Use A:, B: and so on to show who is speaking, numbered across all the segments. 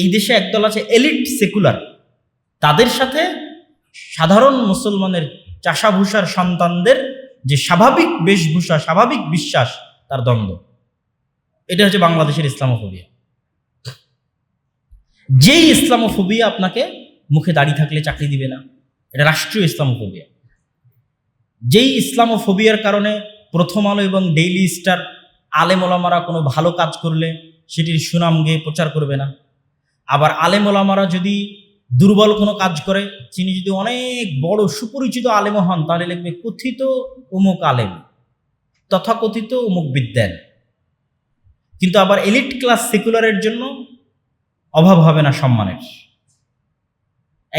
A: এই দেশে একদল আছে এলিট সেকুলার তাদের সাথে সাধারণ মুসলমানের চাষাভূষার সন্তানদের যে স্বাভাবিক বেশভূষা স্বাভাবিক বিশ্বাস তার দ্বন্দ্ব এটা হচ্ছে বাংলাদেশের ইসলামোফোবিয়া যেই ইসলামোফোবিয়া আপনাকে মুখে দাঁড়িয়ে থাকলে চাকরি দিবে না এটা রাষ্ট্রীয় ইসলামোফোবিয়া যেই ইসলামোফোবিয়ার কারণে প্রথম আলো এবং ডেইলি স্টার আলেমোলামারা কোনো ভালো কাজ করলে সেটির সুনাম গেয়ে প্রচার করবে না আবার আলেম ওলামারা যদি দুর্বল কোনো কাজ করে তিনি যদি অনেক বড় সুপরিচিত আলেম হন তাহলে লিখবে কথিত অমুক আলেম তথাকথিত অমুক বিদ্যান কিন্তু আবার এলিট ক্লাস সেকুলারের জন্য অভাব হবে না সম্মানের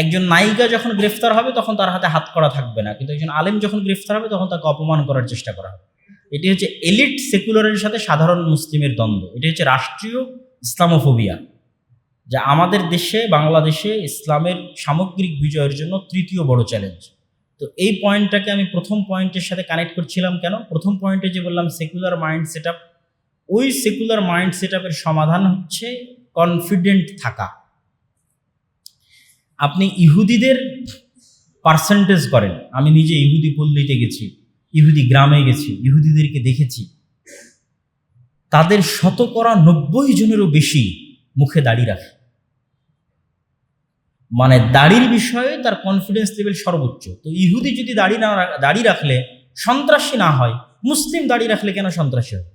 A: একজন নায়িকা যখন গ্রেফতার হবে তখন তার হাতে হাত করা থাকবে না কিন্তু একজন আলেম যখন গ্রেফতার হবে তখন তাকে অপমান করার চেষ্টা করা হবে এটি হচ্ছে এলিট সেকুলারের সাথে সাধারণ মুসলিমের দ্বন্দ্ব এটি হচ্ছে রাষ্ট্রীয় ইসলামোফোবিয়া যে আমাদের দেশে বাংলাদেশে ইসলামের সামগ্রিক বিজয়ের জন্য তৃতীয় বড় চ্যালেঞ্জ তো এই পয়েন্টটাকে আমি প্রথম পয়েন্টের সাথে কানেক্ট করছিলাম কেন প্রথম পয়েন্টে যে বললাম সেকুলার মাইন্ড সেট ওই সেকুলার মাইন্ড সেট সমাধান হচ্ছে কনফিডেন্ট থাকা আপনি ইহুদিদের পার্সেন্টেজ করেন আমি নিজে ইহুদি পল্লীতে গেছি ইহুদি গ্রামে গেছি ইহুদিদেরকে দেখেছি তাদের শতকরা নব্বই জনেরও বেশি মুখে দাঁড়িয়ে রাখে মানে দাড়ির বিষয়ে তার কনফিডেন্স লেভেল সর্বোচ্চ তো ইহুদি যদি দাড়ি না দাড়ি রাখলে সন্ত্রাসী না হয় মুসলিম দাড়ি রাখলে কেন সন্ত্রাসী হয়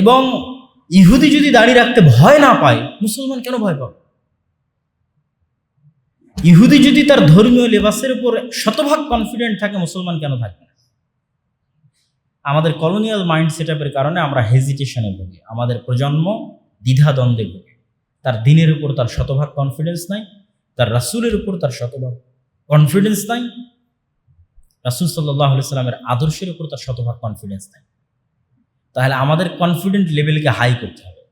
A: এবং ইহুদি যদি দাড়ি রাখতে ভয় না পায় মুসলমান কেন ভয় পাবে ইহুদি যদি তার ধর্মীয় লেবাসের উপর শতভাগ কনফিডেন্ট থাকে মুসলমান কেন থাকে আমাদের কলোনিয়াল মাইন্ড সেট কারণে আমরা হেজিটেশনে ভুগি আমাদের প্রজন্ম দ্বিধাদ্বন্দ্বে ভুগি তার দিনের উপর তার শতভাগ কনফিডেন্স নাই তার রাসুলের উপর তার শতভাগ কনফিডেন্স নাই রাসুল সাল্লাহ সাল্লামের আদর্শের উপর তার শতভাগ কনফিডেন্স নাই তাহলে আমাদের কনফিডেন্ট লেভেলকে হাই করতে হবে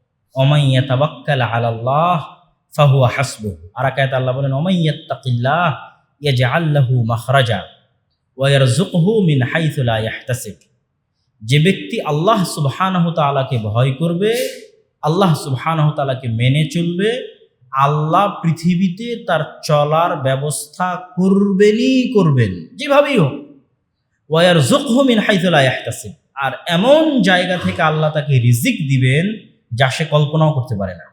A: অমাইয়া তাবাক্কাল আলাল্লাহ ফাহুয়া হাসবু আর একায়ত আল্লাহ বলেন অমাইয়া তাকিল্লাহ ইয়া যে আল্লাহু মাহরাজা ওয়ার জুকহু মিন হাইতুলা ইয়াহতাসিক যে ব্যক্তি আল্লাহ সুবহানাহু তাআলাকে ভয় করবে আল্লাহ সুবহানহতালাকে মেনে চলবে আল্লাহ পৃথিবীতে তার চলার ব্যবস্থা করবেনই করবেন যেভাবেই হোক ওয়ার জোকহমিন হাইতুল্লাহ ইহতাসিব আর এমন জায়গা থেকে আল্লাহ তাকে রিজিক দিবেন যা সে কল্পনাও করতে পারে না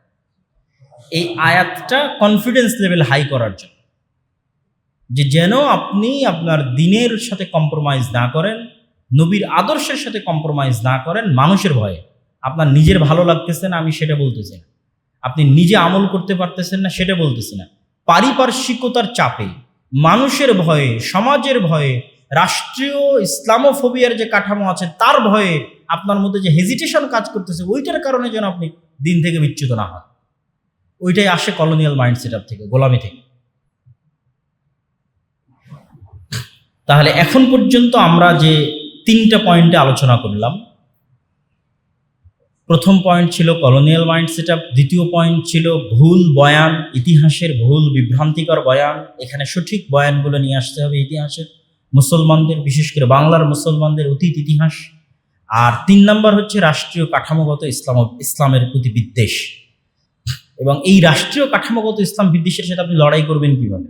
A: এই আয়াতটা কনফিডেন্স লেভেল হাই করার জন্য যে যেন আপনি আপনার দিনের সাথে কম্প্রোমাইজ না করেন নবীর আদর্শের সাথে কম্প্রোমাইজ না করেন মানুষের ভয়ে আপনার নিজের ভালো লাগতেছে না আমি সেটা বলতেছি না আপনি নিজে আমল করতে পারতেছেন না সেটা বলতেছি না পারিপার্শ্বিকতার চাপে মানুষের ভয়ে সমাজের ভয়ে রাষ্ট্রীয় ইসলামোফোবিয়ার যে কাঠামো আছে তার ভয়ে আপনার মধ্যে যে হেজিটেশন কাজ করতেছে ওইটার কারণে যেন আপনি দিন থেকে বিচ্যুত না হন ওইটাই আসে কলোনিয়াল মাইন্ডসেট আপ থেকে গোলামি থেকে তাহলে এখন পর্যন্ত আমরা যে তিনটা পয়েন্টে আলোচনা করলাম প্রথম পয়েন্ট ছিল কলোনিয়াল মাইন্ড সেট দ্বিতীয় পয়েন্ট ছিল ভুল বয়ান ইতিহাসের ভুল বিভ্রান্তিকর বয়ান এখানে সঠিক বয়ানগুলো নিয়ে আসতে হবে ইতিহাসের মুসলমানদের বিশেষ করে বাংলার মুসলমানদের অতীত ইতিহাস আর তিন নম্বর হচ্ছে রাষ্ট্রীয় কাঠামোগত ইসলাম ইসলামের প্রতি বিদ্বেষ এবং এই রাষ্ট্রীয় কাঠামোগত ইসলাম বিদ্বেষের সাথে আপনি লড়াই করবেন কীভাবে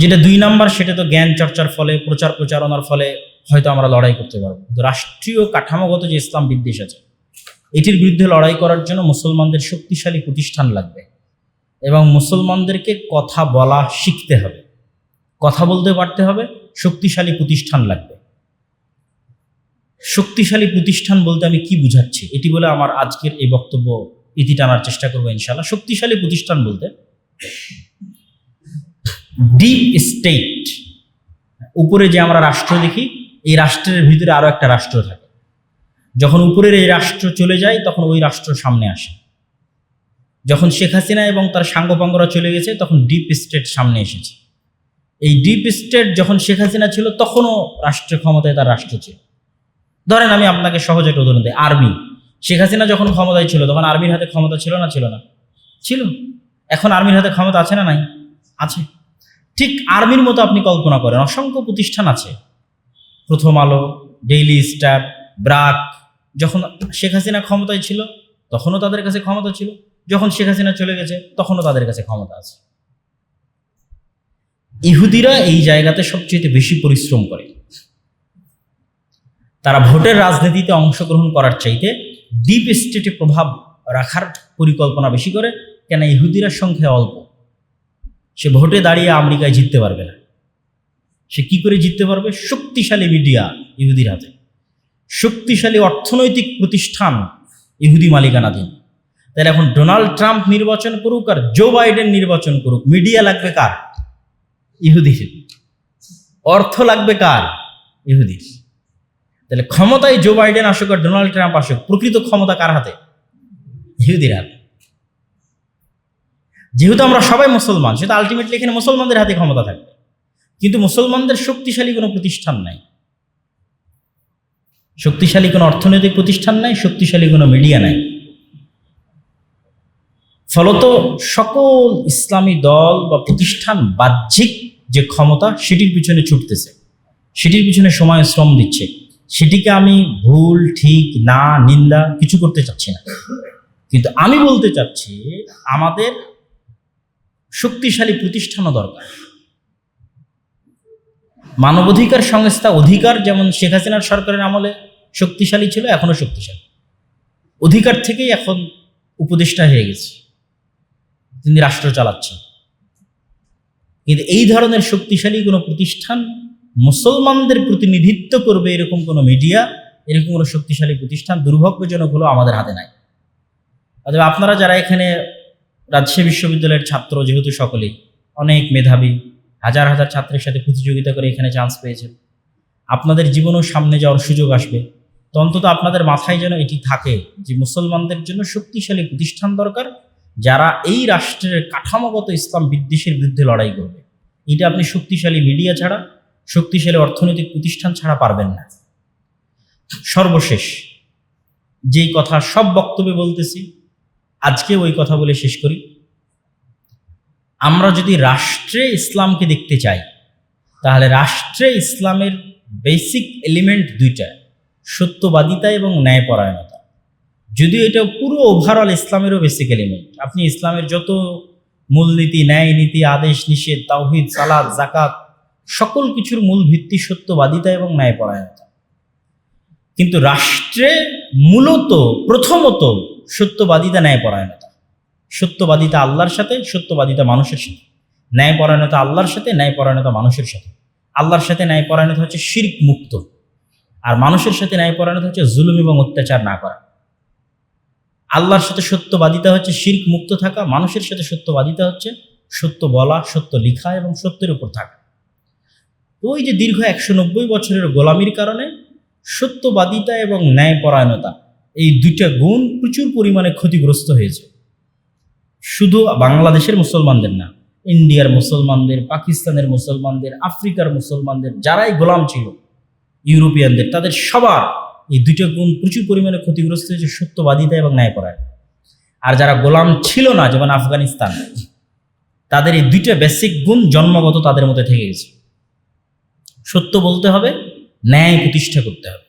A: যেটা দুই নাম্বার সেটা তো জ্ঞান চর্চার ফলে প্রচার প্রচারণার ফলে হয়তো আমরা লড়াই করতে পারবো রাষ্ট্রীয় কাঠামোগত যে ইসলাম বিদ্বেষ আছে এটির বিরুদ্ধে লড়াই করার জন্য মুসলমানদের শক্তিশালী প্রতিষ্ঠান লাগবে এবং মুসলমানদেরকে কথা বলা শিখতে হবে কথা বলতে পারতে হবে শক্তিশালী প্রতিষ্ঠান লাগবে শক্তিশালী প্রতিষ্ঠান বলতে আমি কি বুঝাচ্ছি এটি বলে আমার আজকের এই বক্তব্য ইতি টানার চেষ্টা করবো ইনশাল্লাহ শক্তিশালী প্রতিষ্ঠান বলতে ডিপ স্টেট উপরে যে আমরা রাষ্ট্র দেখি এই রাষ্ট্রের ভিতরে আরও একটা রাষ্ট্র থাকে যখন উপরের এই রাষ্ট্র চলে যায় তখন ওই রাষ্ট্র সামনে আসে যখন শেখ হাসিনা এবং তার সাঙ্গপাঙ্গরা চলে গেছে তখন ডিপ স্টেট সামনে এসেছে এই ডিপ স্টেট যখন শেখ হাসিনা ছিল তখনও রাষ্ট্র ক্ষমতায় তার রাষ্ট্র ছিল ধরেন আমি আপনাকে সহজে একটা উদাহরণ দিই আর্মি শেখ হাসিনা যখন ক্ষমতায় ছিল তখন আর্মির হাতে ক্ষমতা ছিল না ছিল না ছিল এখন আর্মির হাতে ক্ষমতা আছে না নাই আছে ঠিক আর্মির মতো আপনি কল্পনা করেন অসংখ্য প্রতিষ্ঠান আছে প্রথম আলো ডেইলি স্টার ব্রাক যখন শেখ হাসিনা ক্ষমতায় ছিল তখনও তাদের কাছে ক্ষমতা ছিল যখন শেখ হাসিনা চলে গেছে তখনও তাদের কাছে ক্ষমতা আছে ইহুদিরা এই জায়গাতে সবচেয়ে বেশি পরিশ্রম করে তারা ভোটের রাজনীতিতে অংশগ্রহণ করার চাইতে ডিপ স্টেটে প্রভাব রাখার পরিকল্পনা বেশি করে কেন ইহুদিরা সংখ্যা অল্প সে ভোটে দাঁড়িয়ে আমেরিকায় জিততে পারবে না সে কি করে জিততে পারবে শক্তিশালী মিডিয়া ইহুদির হাতে শক্তিশালী অর্থনৈতিক প্রতিষ্ঠান ইহুদি মালিকানাধীন তাহলে এখন ডোনাল্ড ট্রাম্প নির্বাচন করুক আর জো বাইডেন নির্বাচন করুক মিডিয়া লাগবে কার ইহুদি অর্থ লাগবে কার ইহুদির তাহলে ক্ষমতায় জো বাইডেন আসুক আর ডোনাল্ড ট্রাম্প আসুক প্রকৃত ক্ষমতা কার হাতে ইহুদির হাতে যেহেতু আমরা সবাই মুসলমান সেহেতু আলটিমেটলি এখানে মুসলমানদের হাতে ক্ষমতা থাকবে কিন্তু মুসলমানদের শক্তিশালী কোনো প্রতিষ্ঠান নাই শক্তিশালী কোনো অর্থনৈতিক প্রতিষ্ঠান নাই শক্তিশালী কোনো মিডিয়া নাই ফলত সকল ইসলামী দল বা প্রতিষ্ঠান বাহ্যিক যে ক্ষমতা সেটির পিছনে ছুটতেছে সেটির পিছনে সময় শ্রম দিচ্ছে সেটিকে আমি ভুল ঠিক না নিন্দা কিছু করতে চাচ্ছি না কিন্তু আমি বলতে চাচ্ছি আমাদের শক্তিশালী প্রতিষ্ঠানও দরকার মানবাধিকার সংস্থা অধিকার যেমন শেখ হাসিনার সরকারের আমলে শক্তিশালী ছিল এখনও শক্তিশালী অধিকার থেকেই এখন উপদেষ্টা হয়ে গেছে তিনি রাষ্ট্র চালাচ্ছেন কিন্তু এই ধরনের শক্তিশালী কোনো প্রতিষ্ঠান মুসলমানদের প্রতিনিধিত্ব করবে এরকম কোনো মিডিয়া এরকম কোনো শক্তিশালী প্রতিষ্ঠান দুর্ভাগ্যজনক হলো আমাদের হাতে নাই অথবা আপনারা যারা এখানে রাজশাহী বিশ্ববিদ্যালয়ের ছাত্র যেহেতু সকলেই অনেক মেধাবী হাজার হাজার ছাত্রের সাথে প্রতিযোগিতা করে এখানে চান্স পেয়েছেন আপনাদের জীবনও সামনে যাওয়ার সুযোগ আসবে তো অন্তত আপনাদের মাথায় যেন এটি থাকে যে মুসলমানদের জন্য শক্তিশালী প্রতিষ্ঠান দরকার যারা এই রাষ্ট্রের কাঠামোগত ইসলাম বিদ্বেষের বিরুদ্ধে লড়াই করবে এটা আপনি শক্তিশালী মিডিয়া ছাড়া শক্তিশালী অর্থনৈতিক প্রতিষ্ঠান ছাড়া পারবেন না সর্বশেষ যেই কথা সব বক্তব্যে বলতেছি আজকে ওই কথা বলে শেষ করি আমরা যদি রাষ্ট্রে ইসলামকে দেখতে চাই তাহলে রাষ্ট্রে ইসলামের বেসিক এলিমেন্ট দুইটা সত্যবাদিতা এবং ন্যায়পরায়ণতা যদিও এটা পুরো ওভারঅল ইসলামেরও বেসিক এলিমেন্ট আপনি ইসলামের যত মূলনীতি ন্যায় নীতি আদেশ নিষেধ তাওহিদ সালাদ জাকাত সকল কিছুর মূল ভিত্তি সত্যবাদিতা এবং ন্যায়পরায়ণতা কিন্তু রাষ্ট্রে মূলত প্রথমত সত্যবাদিতা ন্যায়পরায়ণতা সত্যবাদিতা আল্লাহর সাথে সত্যবাদিতা মানুষের সাথে ন্যায়পরায়ণতা আল্লাহর সাথে ন্যায়পরায়ণতা মানুষের সাথে আল্লাহর সাথে ন্যায়পরায়ণতা হচ্ছে শির্ক মুক্ত আর মানুষের সাথে ন্যায়পরায়ণতা হচ্ছে জুলুম এবং অত্যাচার না করা আল্লাহর সাথে সত্যবাদিতা হচ্ছে শির্ক মুক্ত থাকা মানুষের সাথে সত্যবাদিতা হচ্ছে সত্য বলা সত্য লিখা এবং সত্যের উপর থাকা ওই যে দীর্ঘ একশো নব্বই বছরের গোলামির কারণে সত্যবাদিতা এবং ন্যায়পরায়ণতা এই দুইটা গুণ প্রচুর পরিমাণে ক্ষতিগ্রস্ত হয়েছে শুধু বাংলাদেশের মুসলমানদের না ইন্ডিয়ার মুসলমানদের পাকিস্তানের মুসলমানদের আফ্রিকার মুসলমানদের যারাই গোলাম ছিল ইউরোপিয়ানদের তাদের সবার এই দুইটা গুণ প্রচুর পরিমাণে ক্ষতিগ্রস্ত হয়েছে সত্যবাদিতা এবং ন্যায় ন্যায়পরায় আর যারা গোলাম ছিল না যেমন আফগানিস্তান তাদের এই দুইটা বেসিক গুণ জন্মগত তাদের মধ্যে থেকে গেছে সত্য বলতে হবে ন্যায় প্রতিষ্ঠা করতে হবে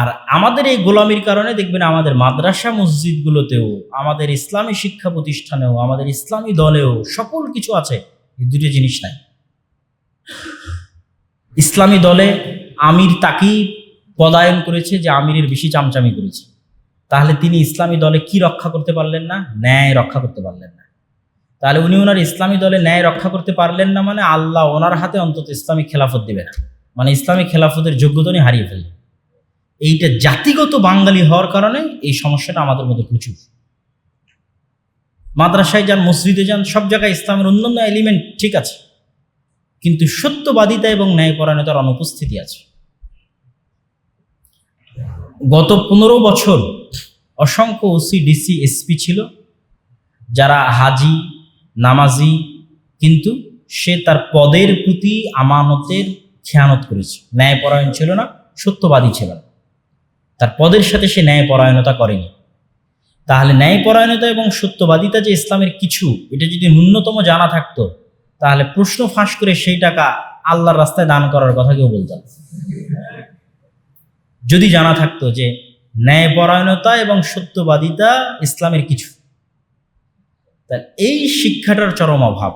A: আর আমাদের এই গোলামির কারণে দেখবেন আমাদের মাদ্রাসা মসজিদগুলোতেও আমাদের ইসলামী শিক্ষা প্রতিষ্ঠানেও আমাদের ইসলামী দলেও সকল কিছু আছে এই দুটো জিনিস নাই ইসলামী দলে আমির তাকেই পদায়ন করেছে যে আমিরের বেশি চামচামি করেছে তাহলে তিনি ইসলামী দলে কি রক্ষা করতে পারলেন না ন্যায় রক্ষা করতে পারলেন না তাহলে উনি ওনার ইসলামী দলে ন্যায় রক্ষা করতে পারলেন না মানে আল্লাহ ওনার হাতে অন্তত ইসলামী খেলাফত দিবে না মানে ইসলামী খেলাফতের যোগ্যতা উনি হারিয়ে ফেললেন এইটা জাতিগত বাঙালি হওয়ার কারণে এই সমস্যাটা আমাদের মধ্যে প্রচুর মাদ্রাসায় যান মসজিদে যান সব জায়গায় ইসলামের অন্যান্য এলিমেন্ট ঠিক আছে কিন্তু সত্যবাদিতা এবং ন্যায়পরায়ণতার অনুপস্থিতি আছে গত পনেরো বছর অসংখ্য ওসি ডিসি এসপি ছিল যারা হাজি নামাজি কিন্তু সে তার পদের প্রতি আমানতের খেয়ানত করেছে ন্যায়পরায়ণ ছিল না সত্যবাদী ছিল না তার পদের সাথে সে ন্যায়পরায়ণতা করেনি তাহলে ন্যায়পরায়ণতা এবং সত্যবাদিতা যে ইসলামের কিছু এটা যদি ন্যূনতম জানা থাকতো তাহলে প্রশ্ন ফাঁস করে সেই টাকা আল্লাহর রাস্তায় দান করার কথা কেউ বলতেন যদি জানা থাকতো যে ন্যায়পরায়ণতা এবং সত্যবাদিতা ইসলামের কিছু তার এই শিক্ষাটার চরম অভাব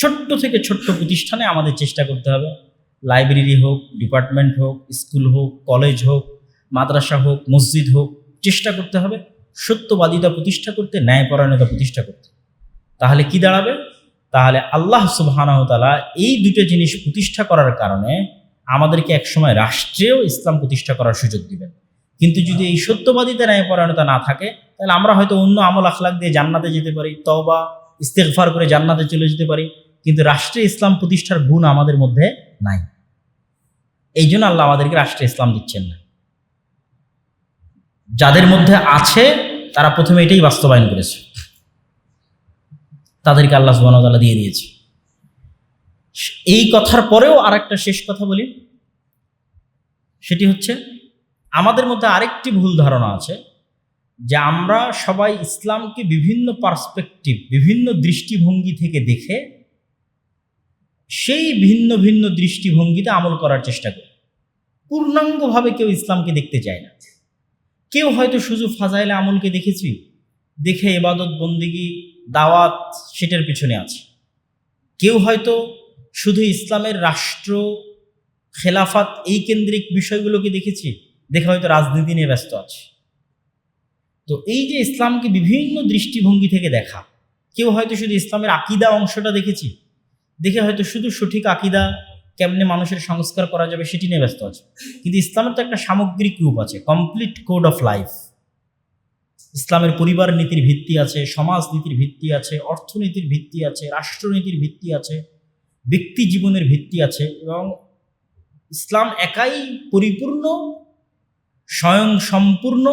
A: ছোট্ট থেকে ছোট্ট প্রতিষ্ঠানে আমাদের চেষ্টা করতে হবে লাইব্রেরি হোক ডিপার্টমেন্ট হোক স্কুল হোক কলেজ হোক মাদ্রাসা হোক মসজিদ হোক চেষ্টা করতে হবে সত্যবাদিতা প্রতিষ্ঠা করতে ন্যায়পরায়ণতা প্রতিষ্ঠা করতে তাহলে কি দাঁড়াবে তাহলে আল্লাহ সুবাহানাহতালা এই দুটো জিনিস প্রতিষ্ঠা করার কারণে আমাদেরকে একসময় রাষ্ট্রেও ইসলাম প্রতিষ্ঠা করার সুযোগ দিবেন কিন্তু যদি এই সত্যবাদিতা ন্যায়পরায়ণতা না থাকে তাহলে আমরা হয়তো অন্য আমল আখলাক দিয়ে জান্নাতে যেতে পারি তবা ইস্তেকফার করে জান্নাতে চলে যেতে পারি কিন্তু রাষ্ট্রে ইসলাম প্রতিষ্ঠার গুণ আমাদের মধ্যে নাই এই জন্য আল্লাহ আমাদেরকে রাষ্ট্রে ইসলাম দিচ্ছেন না যাদের মধ্যে আছে তারা প্রথমে এটাই বাস্তবায়ন করেছে তাদেরকে আল্লাহ সুবাহতাল্লাহ দিয়ে দিয়েছে এই কথার পরেও আর একটা শেষ কথা বলি সেটি হচ্ছে আমাদের মধ্যে আরেকটি ভুল ধারণা আছে যে আমরা সবাই ইসলামকে বিভিন্ন পার্সপেকটিভ বিভিন্ন দৃষ্টিভঙ্গি থেকে দেখে সেই ভিন্ন ভিন্ন দৃষ্টিভঙ্গিতে আমল করার চেষ্টা করি পূর্ণাঙ্গভাবে কেউ ইসলামকে দেখতে চায় না কেউ হয়তো শুধু ফাজাইল আমলকে দেখেছি দেখে এবাদত বন্দিগি দাওয়াত সেটার পিছনে আছে কেউ হয়তো শুধু ইসলামের রাষ্ট্র খেলাফাত এই কেন্দ্রিক বিষয়গুলোকে দেখেছি দেখে হয়তো রাজনীতি নিয়ে ব্যস্ত আছে তো এই যে ইসলামকে বিভিন্ন দৃষ্টিভঙ্গি থেকে দেখা কেউ হয়তো শুধু ইসলামের আকিদা অংশটা দেখেছি দেখে হয়তো শুধু সঠিক আকিদা কেমনে মানুষের সংস্কার করা যাবে সেটি নিয়ে ব্যস্ত আছে কিন্তু ইসলামের তো একটা সামগ্রিক রূপ আছে কমপ্লিট কোড অফ লাইফ ইসলামের পরিবার নীতির ভিত্তি আছে সমাজ নীতির ভিত্তি আছে অর্থনীতির ভিত্তি আছে রাষ্ট্রনীতির ভিত্তি আছে ব্যক্তি জীবনের ভিত্তি আছে এবং ইসলাম একাই পরিপূর্ণ স্বয়ং সম্পূর্ণ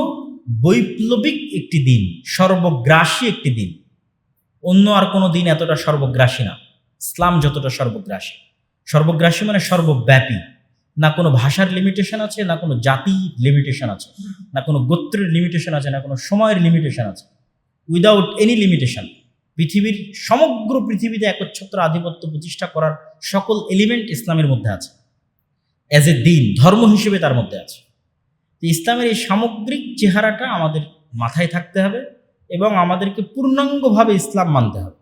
A: বৈপ্লবিক একটি দিন সর্বগ্রাসী একটি দিন অন্য আর কোনো দিন এতটা সর্বগ্রাসী না ইসলাম যতটা সর্বগ্রাসী সর্বগ্রাসী মানে সর্বব্যাপী না কোনো ভাষার লিমিটেশন আছে না কোনো জাতি লিমিটেশন আছে না কোনো গোত্রের লিমিটেশন আছে না কোনো সময়ের লিমিটেশন আছে উইদাউট এনি লিমিটেশন পৃথিবীর সমগ্র পৃথিবীতে একচ্ছত্র আধিপত্য প্রতিষ্ঠা করার সকল এলিমেন্ট ইসলামের মধ্যে আছে অ্যাজ এ দিন ধর্ম হিসেবে তার মধ্যে আছে ইসলামের এই সামগ্রিক চেহারাটা আমাদের মাথায় থাকতে হবে এবং আমাদেরকে পূর্ণাঙ্গভাবে ইসলাম মানতে হবে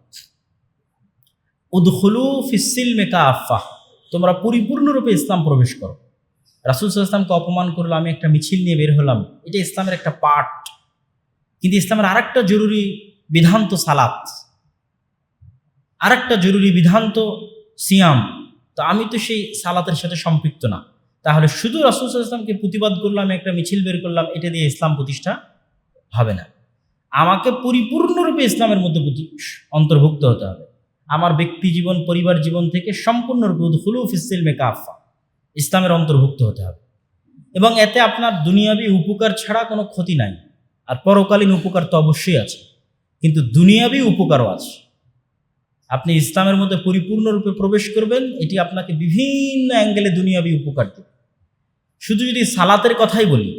A: উদ্খলু ফিসিল মেকা আফাহ তোমরা পরিপূর্ণরূপে ইসলাম প্রবেশ করো রাসুল ইসলামকে অপমান করলো আমি একটা মিছিল নিয়ে বের হলাম এটা ইসলামের একটা পার্ট কিন্তু ইসলামের আরেকটা জরুরি বিধান্ত সালাত আরেকটা জরুরি বিধান্ত সিয়াম তো আমি তো সেই সালাতের সাথে সম্পৃক্ত না তাহলে শুধু রাসুল ইসলামকে প্রতিবাদ করলাম একটা মিছিল বের করলাম এটা দিয়ে ইসলাম প্রতিষ্ঠা হবে না আমাকে পরিপূর্ণরূপে ইসলামের মধ্যে অন্তর্ভুক্ত হতে হবে আমার ব্যক্তি জীবন পরিবার জীবন থেকে সম্পূর্ণরূপে হুলু ইসলমে কাফা ইসলামের অন্তর্ভুক্ত হতে হবে এবং এতে আপনার দুনিয়াবি উপকার ছাড়া কোনো ক্ষতি নাই আর পরকালীন উপকার তো অবশ্যই আছে কিন্তু দুনিয়াবি উপকারও আছে আপনি ইসলামের মধ্যে পরিপূর্ণরূপে প্রবেশ করবেন এটি আপনাকে বিভিন্ন অ্যাঙ্গেলে দুনিয়াবি উপকার দেবে শুধু যদি সালাতের কথাই বলি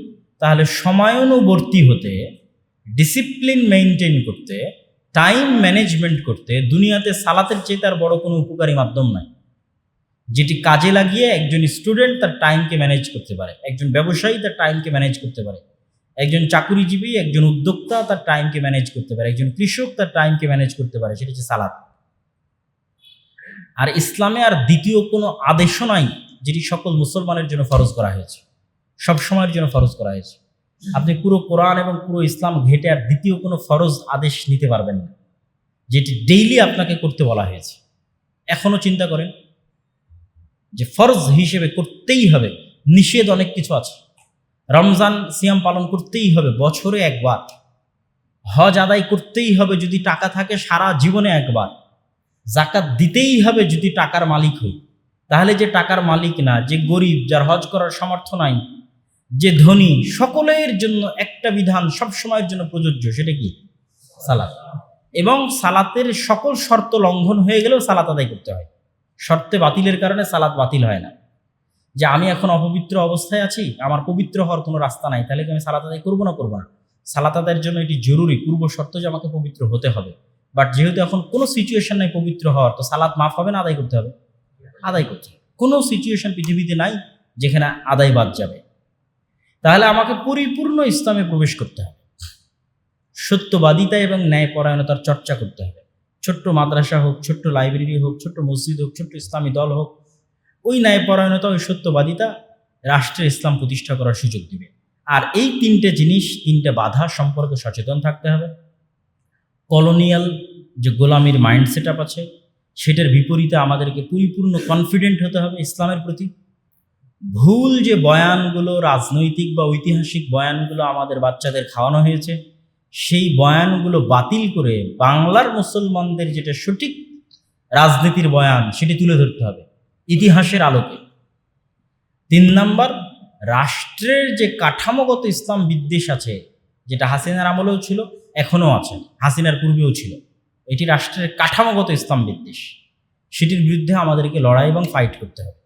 A: তাহলে সময়ানুবর্তী হতে ডিসিপ্লিন মেনটেন করতে টাইম ম্যানেজমেন্ট করতে দুনিয়াতে সালাতের চেয়ে তার বড় কোনো উপকারী মাধ্যম নাই যেটি কাজে লাগিয়ে একজন স্টুডেন্ট তার টাইমকে ম্যানেজ করতে পারে একজন ব্যবসায়ী তার টাইমকে ম্যানেজ করতে পারে একজন চাকুরিজীবী একজন উদ্যোক্তা তার টাইমকে ম্যানেজ করতে পারে একজন কৃষক তার টাইমকে ম্যানেজ করতে পারে সেটা হচ্ছে সালাত আর ইসলামে আর দ্বিতীয় কোনো আদেশও নাই যেটি সকল মুসলমানের জন্য ফরজ করা হয়েছে সব সময়ের জন্য ফরজ করা হয়েছে আপনি পুরো কোরআন এবং পুরো ইসলাম ঘেটে আর দ্বিতীয় কোনো ফরজ আদেশ নিতে পারবেন না যেটি ডেইলি আপনাকে করতে বলা হয়েছে এখনও চিন্তা করেন যে ফরজ হিসেবে করতেই হবে নিষেধ অনেক কিছু আছে রমজান সিয়াম পালন করতেই হবে বছরে একবার হজ আদায় করতেই হবে যদি টাকা থাকে সারা জীবনে একবার জাকাত দিতেই হবে যদি টাকার মালিক হই তাহলে যে টাকার মালিক না যে গরিব যার হজ করার সামর্থ্য নাই যে ধনী সকলের জন্য একটা বিধান সব সময়ের জন্য প্রযোজ্য সেটা কি সালাত এবং সালাতের সকল শর্ত লঙ্ঘন হয়ে গেলেও সালাত আদায় করতে হয় শর্তে বাতিলের কারণে সালাত বাতিল হয় না যে আমি এখন অপবিত্র অবস্থায় আছি আমার পবিত্র হওয়ার কোনো রাস্তা নাই তাহলে কি আমি সালাত আদায় করবো না করবো না সালাত আদায়ের জন্য এটি জরুরি পূর্ব শর্ত যে আমাকে পবিত্র হতে হবে বাট যেহেতু এখন কোনো সিচুয়েশন নাই পবিত্র হওয়ার তো সালাত মাফ হবে না আদায় করতে হবে আদায় করতে হবে কোনো সিচুয়েশন পৃথিবীতে নাই যেখানে আদায় বাদ যাবে তাহলে আমাকে পরিপূর্ণ ইসলামে প্রবেশ করতে হবে সত্যবাদিতা এবং ন্যায়পরায়ণতার চর্চা করতে হবে ছোট্ট মাদ্রাসা হোক ছোট্ট লাইব্রেরি হোক ছোট্ট মসজিদ হোক ছোট্ট ইসলামী দল হোক ওই ন্যায়পরায়ণতা ওই সত্যবাদিতা রাষ্ট্রে ইসলাম প্রতিষ্ঠা করার সুযোগ দিবে আর এই তিনটে জিনিস তিনটে বাধা সম্পর্কে সচেতন থাকতে হবে কলোনিয়াল যে গোলামির মাইন্ড সেট আছে সেটার বিপরীতে আমাদেরকে পরিপূর্ণ কনফিডেন্ট হতে হবে ইসলামের প্রতি ভুল যে বয়ানগুলো রাজনৈতিক বা ঐতিহাসিক বয়ানগুলো আমাদের বাচ্চাদের খাওয়ানো হয়েছে সেই বয়ানগুলো বাতিল করে বাংলার মুসলমানদের যেটা সঠিক রাজনীতির বয়ান সেটি তুলে ধরতে হবে ইতিহাসের আলোকে তিন নাম্বার রাষ্ট্রের যে কাঠামোগত ইসলাম বিদ্বেষ আছে যেটা হাসিনার আমলেও ছিল এখনও আছে হাসিনার পূর্বেও ছিল এটি রাষ্ট্রের কাঠামোগত ইসলাম বিদ্বেষ সেটির বিরুদ্ধে আমাদেরকে লড়াই এবং ফাইট করতে হবে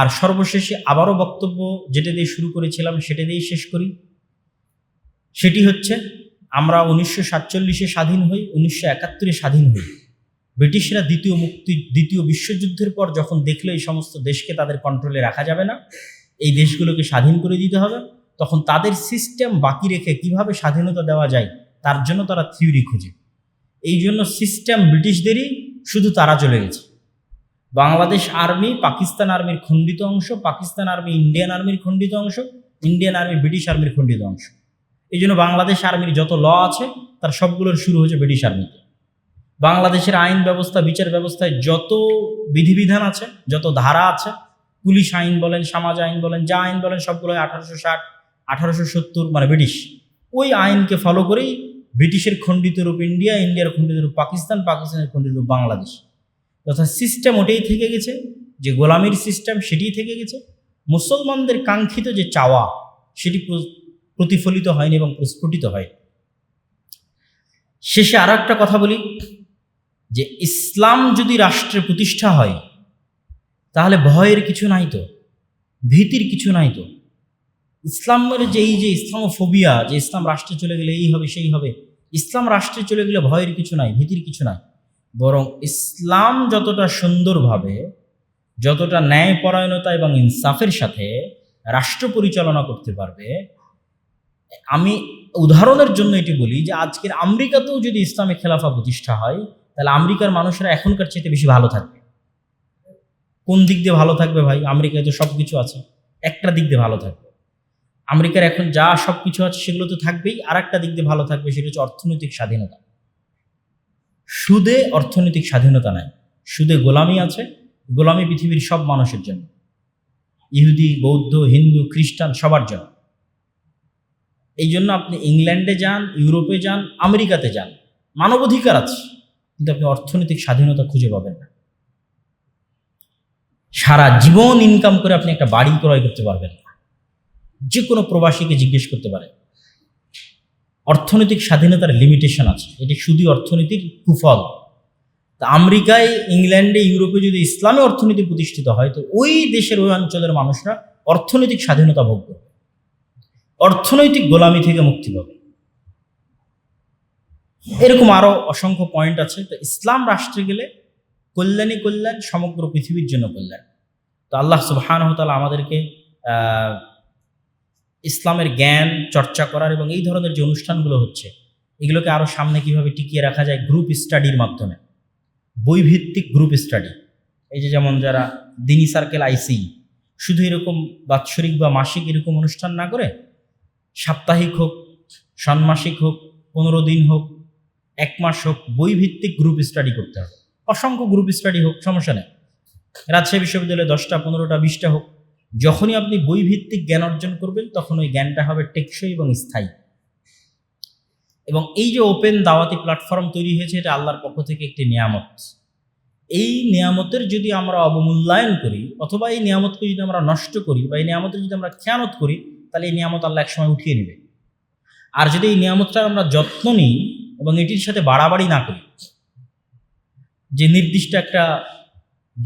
A: আর সর্বশেষে আবারও বক্তব্য যেটা দিয়ে শুরু করেছিলাম সেটা দিয়েই শেষ করি সেটি হচ্ছে আমরা উনিশশো সাতচল্লিশে স্বাধীন হই উনিশশো একাত্তরে স্বাধীন হই ব্রিটিশরা দ্বিতীয় মুক্তি দ্বিতীয় বিশ্বযুদ্ধের পর যখন দেখলো এই সমস্ত দেশকে তাদের কন্ট্রোলে রাখা যাবে না এই দেশগুলোকে স্বাধীন করে দিতে হবে তখন তাদের সিস্টেম বাকি রেখে কিভাবে স্বাধীনতা দেওয়া যায় তার জন্য তারা থিওরি খুঁজে এই জন্য সিস্টেম ব্রিটিশদেরই শুধু তারা চলে গেছে বাংলাদেশ আর্মি পাকিস্তান আর্মির খণ্ডিত অংশ পাকিস্তান আর্মি ইন্ডিয়ান আর্মির খণ্ডিত অংশ ইন্ডিয়ান আর্মি ব্রিটিশ আর্মির খণ্ডিত অংশ এই জন্য বাংলাদেশ আর্মির যত ল আছে তার সবগুলোর শুরু হয়েছে ব্রিটিশ আর্মিতে বাংলাদেশের আইন ব্যবস্থা বিচার ব্যবস্থায় যত বিধিবিধান আছে যত ধারা আছে পুলিশ আইন বলেন সমাজ আইন বলেন যা আইন বলেন সবগুলো আঠারোশো ষাট আঠারোশো সত্তর মানে ব্রিটিশ ওই আইনকে ফলো করেই ব্রিটিশের খণ্ডিত রূপ ইন্ডিয়া ইন্ডিয়ার খণ্ডিত রূপ পাকিস্তান পাকিস্তানের খণ্ডিত রূপ বাংলাদেশ তথা সিস্টেম ওটাই থেকে গেছে যে গোলামির সিস্টেম সেটি থেকে গেছে মুসলমানদের কাঙ্ক্ষিত যে চাওয়া সেটি প্রতিফলিত হয়নি এবং প্রস্ফুটিত হয় শেষে আরও একটা কথা বলি যে ইসলাম যদি রাষ্ট্রে প্রতিষ্ঠা হয় তাহলে ভয়ের কিছু নাই তো ভীতির কিছু নাই তো ইসলামের যে এই যে ইসলাম ফোবিয়া যে ইসলাম রাষ্ট্রে চলে গেলে এই হবে সেই হবে ইসলাম রাষ্ট্রে চলে গেলে ভয়ের কিছু নাই ভীতির কিছু নাই বরং ইসলাম যতটা সুন্দরভাবে যতটা ন্যায়পরায়ণতা এবং ইনসাফের সাথে রাষ্ট্র পরিচালনা করতে পারবে আমি উদাহরণের জন্য এটি বলি যে আজকের আমেরিকাতেও যদি ইসলামে খেলাফা প্রতিষ্ঠা হয় তাহলে আমেরিকার মানুষরা এখনকার চেয়ে বেশি ভালো থাকবে কোন দিক দিয়ে ভালো থাকবে ভাই আমেরিকায় তো সব কিছু আছে একটা দিক দিয়ে ভালো থাকবে আমেরিকার এখন যা সব কিছু আছে সেগুলো তো থাকবেই আর একটা দিক দিয়ে ভালো থাকবে সেটা হচ্ছে অর্থনৈতিক স্বাধীনতা সুদে অর্থনৈতিক স্বাধীনতা নাই সুদে গোলামি আছে গোলামি পৃথিবীর সব মানুষের জন্য ইহুদি বৌদ্ধ হিন্দু খ্রিস্টান সবার জন্য এই জন্য আপনি ইংল্যান্ডে যান ইউরোপে যান আমেরিকাতে যান মানবাধিকার আছে কিন্তু আপনি অর্থনৈতিক স্বাধীনতা খুঁজে পাবেন না সারা জীবন ইনকাম করে আপনি একটা বাড়ি ক্রয় করতে পারবেন না যে কোনো প্রবাসীকে জিজ্ঞেস করতে পারেন অর্থনৈতিক স্বাধীনতার লিমিটেশন আছে এটি শুধুই অর্থনীতির কুফল তা আমেরিকায় ইংল্যান্ডে ইউরোপে যদি ইসলামী অর্থনীতি প্রতিষ্ঠিত হয় তো ওই দেশের ওই অঞ্চলের মানুষরা অর্থনৈতিক স্বাধীনতা ভোগ করবে অর্থনৈতিক গোলামি থেকে মুক্তি পাবে এরকম আরও অসংখ্য পয়েন্ট আছে তো ইসলাম রাষ্ট্রে গেলে কল্যাণী কল্যাণ সমগ্র পৃথিবীর জন্য কল্যাণ তো আল্লাহ সুবাহানহতালা আমাদেরকে আহ ইসলামের জ্ঞান চর্চা করার এবং এই ধরনের যে অনুষ্ঠানগুলো হচ্ছে এগুলোকে আরও সামনে কিভাবে টিকিয়ে রাখা যায় গ্রুপ স্টাডির মাধ্যমে বইভিত্তিক গ্রুপ স্টাডি এই যে যেমন যারা দিনী সার্কেল আইসি শুধু এরকম বাৎসরিক বা মাসিক এরকম অনুষ্ঠান না করে সাপ্তাহিক হোক ষান্মাসিক হোক পনেরো দিন হোক এক মাস হোক বইভিত্তিক গ্রুপ স্টাডি করতে হবে অসংখ্য গ্রুপ স্টাডি হোক সমস্যা নেই রাজশাহী বিশ্ববিদ্যালয়ে দশটা পনেরোটা বিশটা হোক যখনই আপনি বইভিত্তিক জ্ঞান অর্জন করবেন তখন ওই জ্ঞানটা হবে টেকসই এবং স্থায়ী এবং এই যে ওপেন দাওয়াতি প্ল্যাটফর্ম তৈরি হয়েছে এটা আল্লাহর পক্ষ থেকে একটি নিয়ামত এই নিয়ামতের যদি আমরা অবমূল্যায়ন করি অথবা এই নিয়ামতকে যদি আমরা নষ্ট করি বা এই নিয়ামতের যদি আমরা খেয়ানত করি তাহলে এই নিয়ামত আল্লাহ একসময় উঠিয়ে নেবে আর যদি এই নিয়ামতটার আমরা যত্ন নিই এবং এটির সাথে বাড়াবাড়ি না করি যে নির্দিষ্ট একটা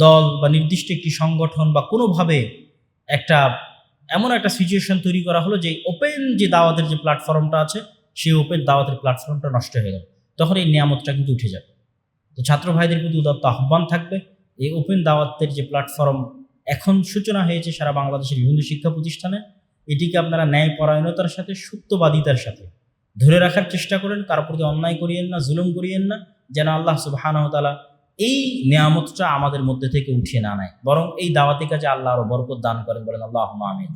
A: দল বা নির্দিষ্ট একটি সংগঠন বা কোনোভাবে একটা এমন একটা সিচুয়েশন তৈরি করা হলো যে ওপেন যে দাওয়াতের যে প্ল্যাটফর্মটা আছে সেই ওপেন দাওয়াতের প্ল্যাটফর্মটা নষ্ট হয়ে গেল তখন এই নিয়ামতটা কিন্তু উঠে যাবে তো ছাত্র ভাইদের প্রতি উদাত্ত আহ্বান থাকবে এই ওপেন দাওয়াতের যে প্ল্যাটফর্ম এখন সূচনা হয়েছে সারা বাংলাদেশের বিভিন্ন শিক্ষা প্রতিষ্ঠানে এটিকে আপনারা ন্যায় পরায়ণতার সাথে সত্যবাদিতার সাথে ধরে রাখার চেষ্টা করেন কারোর প্রতি অন্যায় করিয়েন না জুলুম করিয়েন না যেন আল্লাহ সুবাহানহতালা এই নিয়ামতটা আমাদের মধ্যে থেকে উঠিয়ে না নেয় বরং এই দাওয়াতি কাজে আল্লাহ আরও বরকত দান করেন বলেন আল্লাহ আমিন